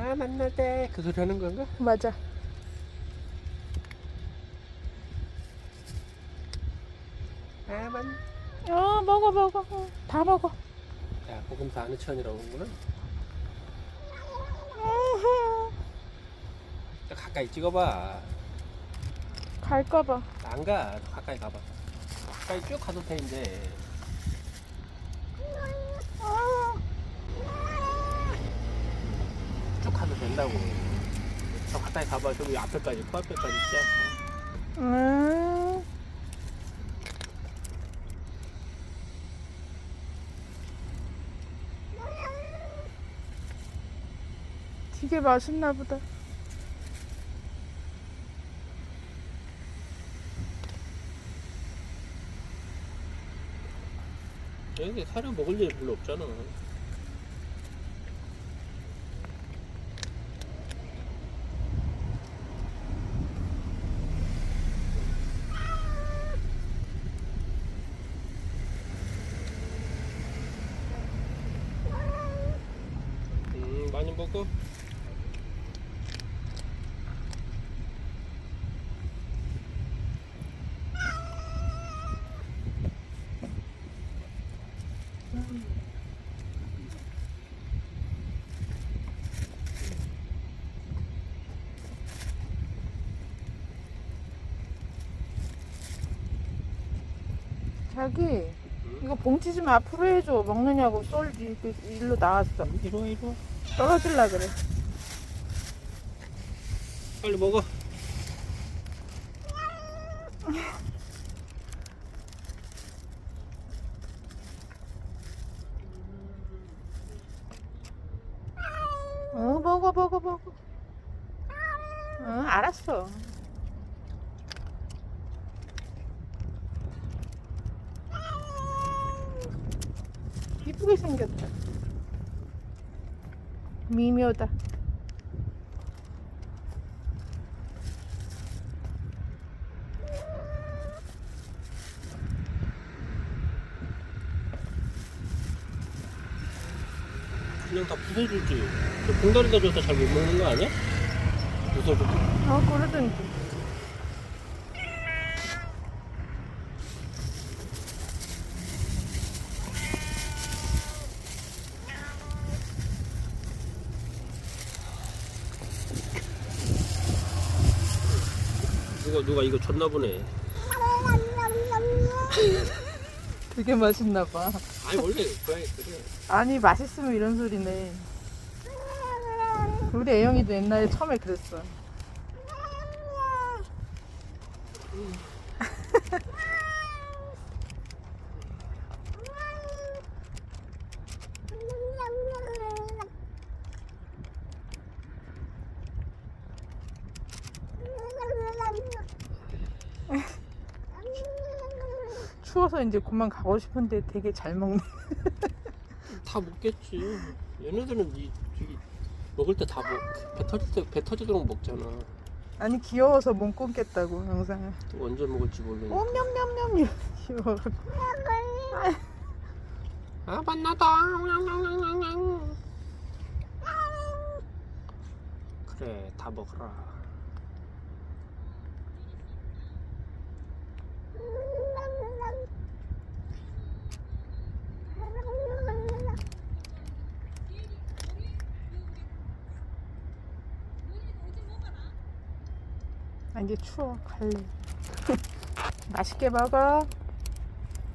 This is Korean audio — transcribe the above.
아 만날 때 그 소리 하는 건가? 맞아. 아 만. 어 먹어 먹어. 어, 다 먹어. 야 보금사 아는 천이라고 하는구나. 또 가까이 찍어봐. 갈까봐. 안 가. 가까이 가봐. 가까이 쭉 가도 돼 이제. 쭉 가도 된다고. 저 가까이 가봐. 저기 앞에까지 코앞에까지 쫙. 음. 되게 맛있나 보다. 여기 사료 먹을 일 별로 없잖아. 음, 많이 먹어. 자기 이거 봉지 좀 앞으로 해줘. 먹느냐고 쏠 이- 그 일로 나왔어. 이리 와, 이리 와. 떨어질라 그래. 빨리 먹어. 어 먹어 먹어 먹어. 응 알았어. 이쁘게 생겼다. 미묘다. 그냥 다 부숴주지. 저 봉다리다 줘서 잘 못 먹는 거 아니야? 부숴주고. 어 그러든지. 누가 누가 이거 줬나 보네. 되게 맛있나 봐. 아니 원래 고양이 그래. 아니 맛있으면 이런 소리네. 우리 애영이도 옛날에 처음에 그랬어. 추워서 이제 그만 가고 싶은데 되게 잘 먹네. 다 먹겠지. 얘네들은 이 저기 먹을 때 다 먹. 배 터질 때 배 터지도록 먹잖아. 아니 귀여워서 못 끊겠다고 영상을. 또 언제 먹을지 모르니까. 옴냠냠냠 귀여워. 아 만나다. 그래 다 먹어라. 아 이제 추워 갈래. 맛있게 먹어.